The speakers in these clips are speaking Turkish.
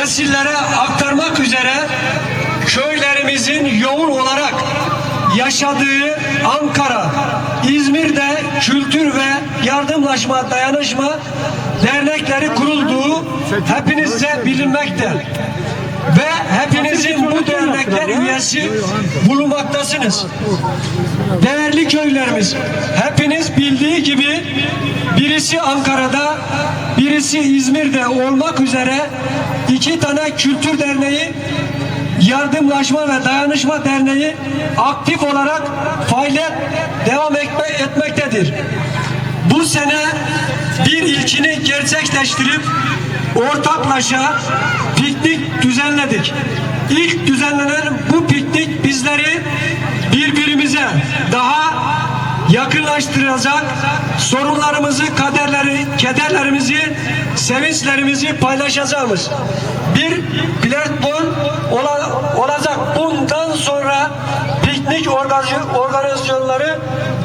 nesillere aktarmak üzere köylerimizin yoğun olarak yaşadığı Ankara, İzmir'de kültür ve yardımlaşma, dayanışma dernekleri kurulduğu hepinizce bilinmekte. Ve hepinizin bu dernekler üyesi bulunmaktasınız. Değerli köylerimiz, hepiniz bildiği gibi birisi Ankara'da, birisi İzmir'de olmak üzere iki tane kültür derneği Yardımlaşma ve Dayanışma Derneği aktif olarak faaliyet devam etme, etmektedir. Bu sene bir ilkini gerçekleştirip ortaklaşa piknik düzenledik. İlk düzenlenen bu piknik bizleri birbirimize daha yakınlaştıracak sorunlarımızı, kaderleri, kederlerimizi, sevinçlerimizi paylaşacağımız bir platform ola- olacak. Bundan sonra piknik organiz- organizasyonları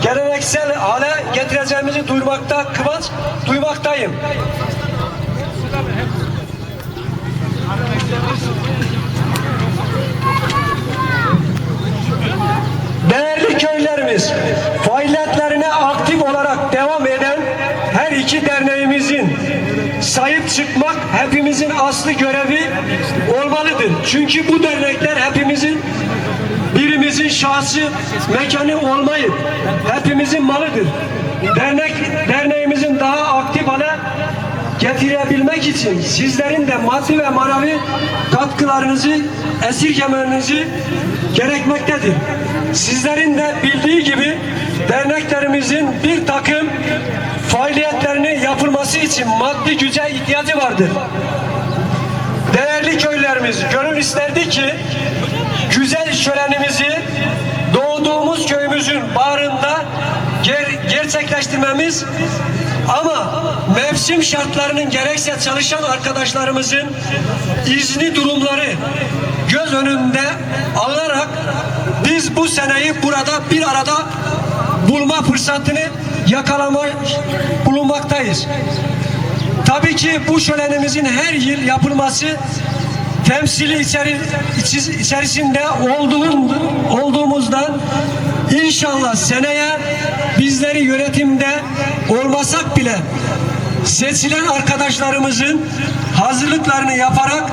geleneksel hale getireceğimizi duymakta kıvanç duymaktayım. Değerli köylerimiz, faaliyetlerine aktif olarak devam eden her iki derneğimizin sahip çıkmak hepimizin aslı görevi olmalıdır. Çünkü bu dernekler hepimizin birimizin şahsı mekanı olmayıp hepimizin malıdır. Dernek derneğimizin daha aktif hale getirebilmek için sizlerin de maddi ve manevi katkılarınızı esirgemenizi gerekmektedir. Sizlerin de bildiği gibi derneklerimizin bir takım faaliyetlerini yapılması için maddi güce ihtiyacı vardır. Değerli köylerimiz, gönül isterdi ki güzel şölenimizi doğduğumuz köyümüzün bağrında ger- gerçekleştirmemiz ama mevsim şartlarının gerekse çalışan arkadaşlarımızın izni durumları göz önünde alınarak biz bu seneyi burada bir arada bulma fırsatını yakalama bulunmaktayız. Tabii ki bu şölenimizin her yıl yapılması temsili içeri, içerisinde olduğum, olduğumuzdan inşallah seneye bizleri yönetimde olmasak bile seçilen arkadaşlarımızın hazırlıklarını yaparak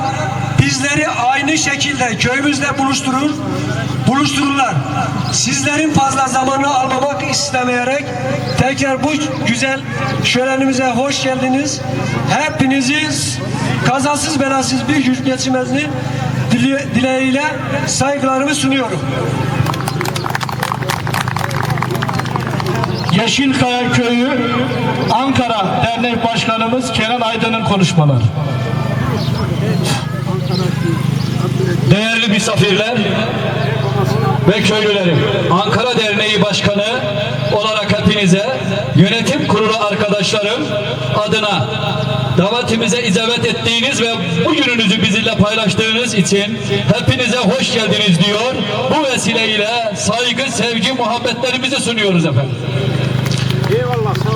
bizleri aynı şekilde köyümüzde buluşturur, buluştururlar. Sizlerin fazla zamanını almamak istemeyerek tekrar bu güzel şölenimize hoş geldiniz. Hepinizi kazasız belasız bir gün geçirmesini dile- dileğiyle saygılarımı sunuyorum. Yeşilkaya Köyü Ankara Dernek Başkanımız Kenan Aydın'ın konuşmaları. Değerli misafirler ve köylülerim, Ankara Derneği Başkanı olarak hepinize, yönetim kurulu arkadaşlarım adına davetimize icabet ettiğiniz ve bu gününüzü bizimle paylaştığınız için hepinize hoş geldiniz diyor. Bu vesileyle saygı, sevgi, muhabbetlerimizi sunuyoruz efendim.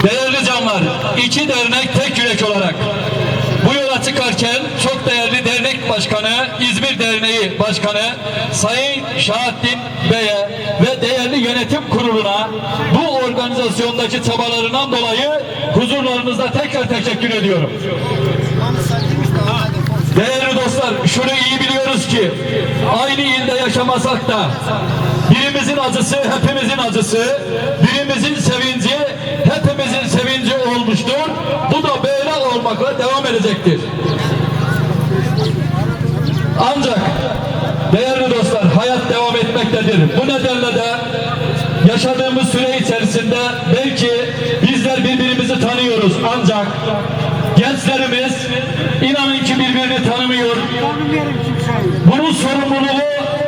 Değerli canlar, iki dernek tek yürek olarak yola çıkarken çok değerli dernek başkanı, İzmir Derneği Başkanı Sayın Şahattin Bey'e ve değerli yönetim kuruluna bu organizasyondaki çabalarından dolayı huzurlarınızda tekrar teşekkür ediyorum. Değerli dostlar, şunu iyi biliyoruz ki aynı ilde yaşamasak da birimizin acısı hepimizin acısı, birimizin sevinci hepimizin sevinci olmuştur. Bu da böyle olmakla devam edecektir. Ancak değerli dostlar hayat devam etmektedir. Bu nedenle de yaşadığımız süre içerisinde belki bizler birbirimizi tanıyoruz ancak gençlerimiz inanın ki birbirini tanımıyor. Bunun sorumluluğu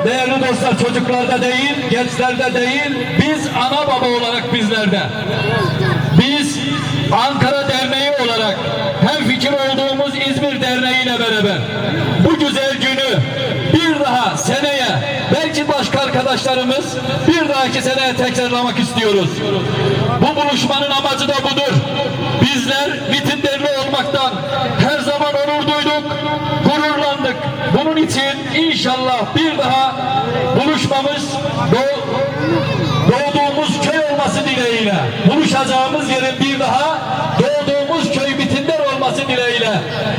değerli dostlar çocuklarda değil, gençlerde değil, biz ana baba olarak bizlerde. Biz Ankara Derneği olarak hem fikir olduğumuz İzmir Derneği ile beraber bu güzel günü bir daha seneye belki başka arkadaşlarımız bir dahaki seneye tekrarlamak istiyoruz. Bu buluşmanın amacı da budur. Bizler Vitinderli olmaktan her zaman onur duyduk, gururlandık. için inşallah bir daha buluşmamız doğ- buluşacağımız yerin bir daha doğduğumuz köy bitinden olması dileğiyle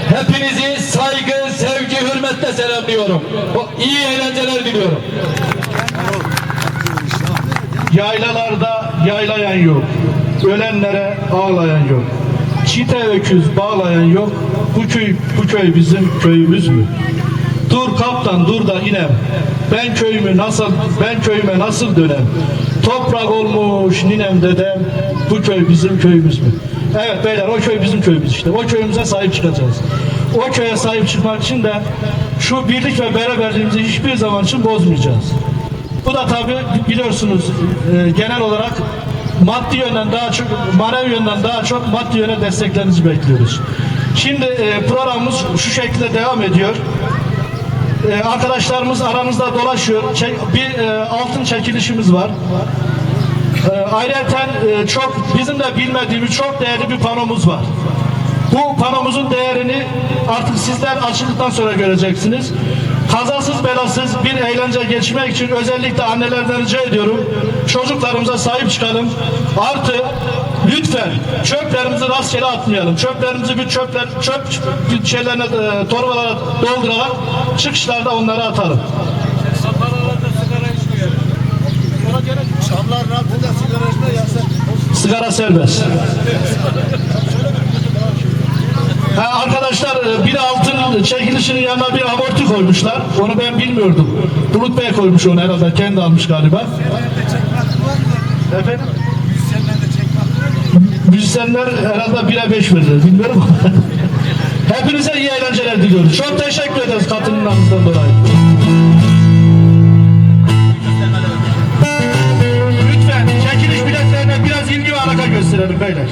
hepinizi saygı, sevgi, hürmetle selamlıyorum. İyi eğlenceler diliyorum. Yaylalarda yaylayan yok. Ölenlere ağlayan yok. Çite öküz bağlayan yok. Bu köy, bu köy bizim köyümüz mü? Dur kaptan dur da inem. Ben köyümü nasıl, ben köyüme nasıl dönem? Toprak olmuş ninem dedem. Bu köy bizim köyümüz mü? Evet beyler o köy bizim köyümüz işte. O köyümüze sahip çıkacağız. O köye sahip çıkmak için de şu birlik ve beraberliğimizi hiçbir zaman için bozmayacağız. Bu da tabi biliyorsunuz e, genel olarak maddi yönden daha çok manevi yönden daha çok maddi yöne desteklerinizi bekliyoruz. Şimdi e, programımız şu şekilde devam ediyor. E, arkadaşlarımız aranızda dolaşıyor. Çek- bir e, altın çekilişimiz var. E, ayrıca e, çok bizim de bilmediğimiz çok değerli bir panomuz var. Bu panomuzun değerini artık sizler açıldıktan sonra göreceksiniz. Kazasız belasız bir eğlence geçirmek için özellikle annelerden rica ediyorum. Çocuklarımıza sahip çıkalım. Artı lütfen çöplerimizi rastgele atmayalım. Çöplerimizi bir çöpler çöp şeylerine e, torbalara doldurarak çıkışlarda onları atalım. Çamların altında sigara içme yasak. Sigara serbest. Ha, arkadaşlar e, bir altın çekilişinin yanına bir amorti koymuşlar. Onu ben bilmiyordum. Bulut Bey koymuş onu herhalde. Kendi almış galiba. Efendim? Müzisyenler herhalde bire beş verir. Bilmiyorum. Hepinize iyi eğlenceler diliyoruz. Çok teşekkür ederiz katılımlarınızdan dolayı. Lütfen çekiliş biletlerine biraz ilgi ve alaka gösterelim beyler.